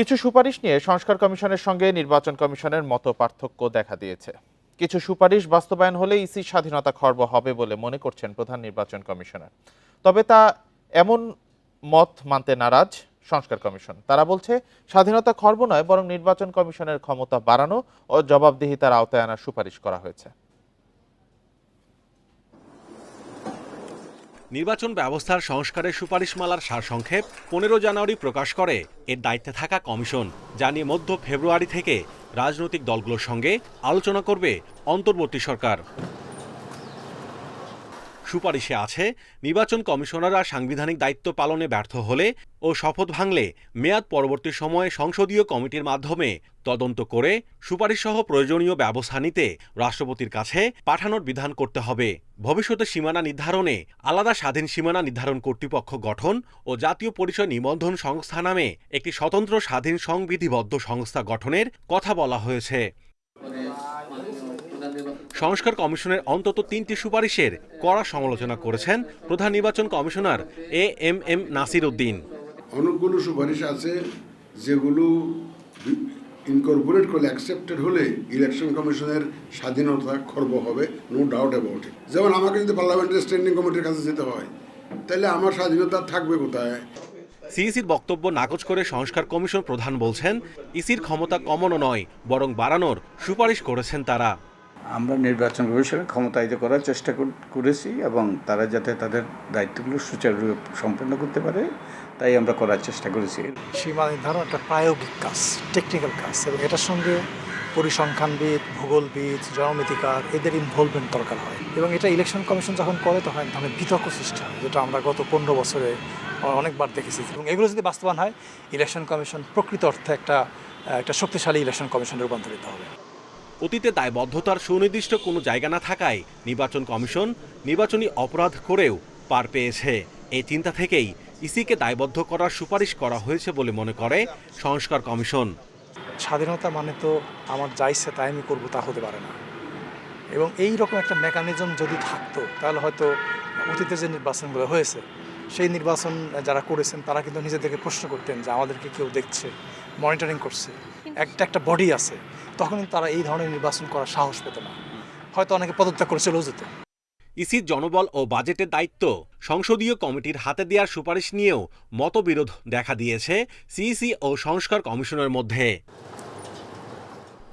কিছু সুপারিশ নিয়ে সংস্কার কমিশনের সঙ্গে নির্বাচন কমিশনের মতো পার্থক্য দেখা দিয়েছে। কিছু সুপারিশ বাস্তবায়ন হলে ইসি স্বাধীনতা খর্ব হবে বলে মনে করছেন প্রধান নির্বাচন কমিশনার। তবে তা এমন মত মানতে নারাজ সংস্কার কমিশন। তারা বলছে, স্বাধীনতা খর্ব নয়, বরং নির্বাচন কমিশনের ক্ষমতা বাড়ানো ও জবাবদিহিতার আওতায় আনার সুপারিশ করা হয়েছে। নির্বাচন ব্যবস্থার সংস্কারের সুপারিশমালার সারসংক্ষেপ পনেরো জানুয়ারি প্রকাশ করে। এর দায়িত্বে থাকা কমিশন যা নিয়ে মধ্য ফেব্রুয়ারি থেকে রাজনৈতিক দলগুলোর সঙ্গে আলোচনা করবে অন্তর্বর্তী সরকার। সুপারিশে আছে, নির্বাচন কমিশনাররা সাংবিধানিক দায়িত্ব পালনে ব্যর্থ হলে ও শপথ ভাঙলে মেয়াদ পরবর্তী সময়ে সংসদীয় কমিটির মাধ্যমে তদন্ত করে সুপারিশসহ প্রয়োজনীয় ব্যবস্থা নিতে রাষ্ট্রপতির কাছে পাঠানোর বিধান করতে হবে। ভবিষ্যতে সীমানা নির্ধারণে আলাদা স্বাধীন সীমানা নির্ধারণ কর্তৃপক্ষ গঠন ও জাতীয় পরিচয় নিবন্ধন সংস্থা নামে একটি স্বতন্ত্র স্বাধীন সংবিধিবদ্ধ সংস্থা গঠনের কথা বলা হয়েছে। সংস্কার কমিশনের অন্তত তিনটি সুপারিশের কড়া সমালোচনা করেছেন প্রধান নির্বাচন commissioner A M M Nasir Uddin. অনেকগুলো সুপারিশ আছে যেগুলো ইনকর্পোরেট করলে অ্যাকসেপ্টেড হলে ইলেকশন কমিশনের স্বাধীনতা খর্ব হবে নো ডাউট অ্যাবাউট ইট যেমন আমাকে যদি পার্লামেন্টের স্ট্যান্ডিং কমিটির কাছে যেতে হয় তাহলে আমার স্বাধীনতা থাকবে কোথায়? সিইসির বক্তব্য নাকচ করে সংস্কার কমিশন প্রধান বলছেন ইসির ক্ষমতা কমানো নয় বরং বাড়ানোর সুপারিশ করেছেন তারা। আমরা নির্বাচন কমিশনের ক্ষমতায়িত করার চেষ্টা করেছি এবং তারা যাতে তাদের দায়িত্বগুলো সুচারুরূপে সম্পন্ন করতে পারে, তাই আমরা করার চেষ্টা করেছি। সীমা নির্ধারণ একটা প্রায়োগিক কাজ টেকনিক্যাল কাজ এবং এটার সঙ্গে পরিসংখ্যানবিদ, ভূগোলবিদ জনমিতিকার এদের ইনভলভমেন্ট দরকার হয়। এবং এটা ইলেকশন কমিশন যখন করে, তখন ধরনের বিতর্ক সৃষ্টি হয়, যেটা আমরা গত পনেরো বছরে অনেকবার দেখেছি। এবং এগুলো যদি বাস্তবায়ন হয় ইলেকশন কমিশন প্রকৃত অর্থে একটা একটা শক্তিশালী ইলেকশন কমিশনে রূপান্তরিত হবে। অতীতে দায়বদ্ধতার সুনির্দিষ্ট কোনো জায়গা না থাকায় নির্বাচন কমিশন নির্বাচনী অপরাধ করেও পার পেয়েছে। এই চিন্তা থেকেই ইসিকে দায়বদ্ধ করার সুপারিশ করা হয়েছে বলে মনে করে সংস্কার কমিশন। স্বাধীনতা মানে তো আমার যা ইচ্ছে তাই আমি করব, তা হতে পারে না। এবং এই রকম একটা মেকানিজম যদি থাকতো, তাহলে হয়তো অতীতে যে নির্বাচনগুলো হয়েছে সেই নির্বাচন যারা করেছেন তারা কিন্তু নিজেদেরকে প্রশ্ন করতেন যে আমাদেরকে কেউ দেখছে মনিটরিং করছে। একটা একটা বডি আছে। তখন কিন্তু তারা এই ধরনের নির্বাচন করার সাহস পেত না। হয়তো অনেকে পদত্যাগ করে চলেও যেত। ইসির জনবল ও বাজেটের দায়িত্ব সংসদীয় কমিটির হাতে দেওয়ার সুপারিশ নিয়েও মতবিরোধ দেখা দিয়েছে সিইসি ও সংস্কার কমিশনের মধ্যে।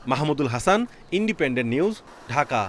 Mahmudul Hasan independent news Dhaka.